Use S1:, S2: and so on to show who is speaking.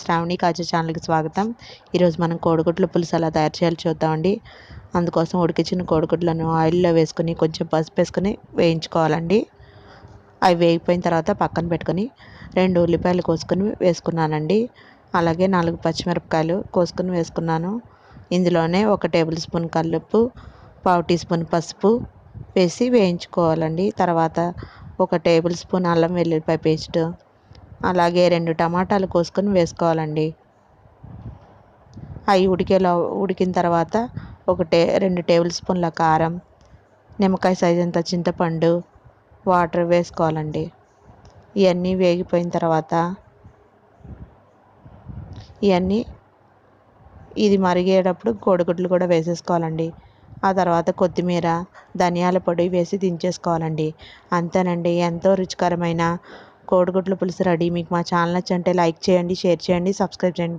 S1: శ్రావణి కాజు ఛానల్కి స్వాగతం. ఈరోజు మనం కోడిగుడ్ల పులుసు ఎలా తయారు చేయాలో చూద్దామండి. అందుకోసం ఉడికించిన కోడిగుడ్లను ఆయిల్లో వేసుకుని కొంచెం పసుపు వేసుకుని వేయించుకోవాలండి. అవి వేగిపోయిన తర్వాత పక్కన పెట్టుకొని రెండు ఉల్లిపాయలు కోసుకొని వేసుకున్నానండి. అలాగే నాలుగు పచ్చిమిరపకాయలు కోసుకొని వేసుకున్నాను. ఇందులోనే ఒక టేబుల్ స్పూన్ కల్లుప్పు పావు టీ స్పూన్ పసుపు వేసి వేయించుకోవాలండి. తర్వాత ఒక టేబుల్ స్పూన్ అల్లం వెల్లుల్లిపాయ పేస్ట్ అలాగే రెండు టమాటాలు కోసుకొని వేసుకోవాలండి. అవి ఉడికేలా ఉడికిన తర్వాత ఒక టే రెండు టేబుల్ స్పూన్ల కారం నిమ్మకాయ సైజ్ అంత చింతపండు వాటర్ వేసుకోవాలండి. ఇవన్నీ వేగిపోయిన తర్వాత ఇవన్నీ ఇది మరిగేటప్పుడు కోడిగుడ్లు కూడా వేసేసుకోవాలండి. ఆ తర్వాత కొత్తిమీర ధనియాల పొడి వేసి దించేసుకోవాలండి. అంతేనండి ఎంతో రుచికరమైన కోడిగుడ్ల పులుసు రెడీ. మీకు మా ఛానల్ నచ్చంటే లైక్ చేయండి షేర్ చేయండి సబ్స్క్రైబ్ చేయండి.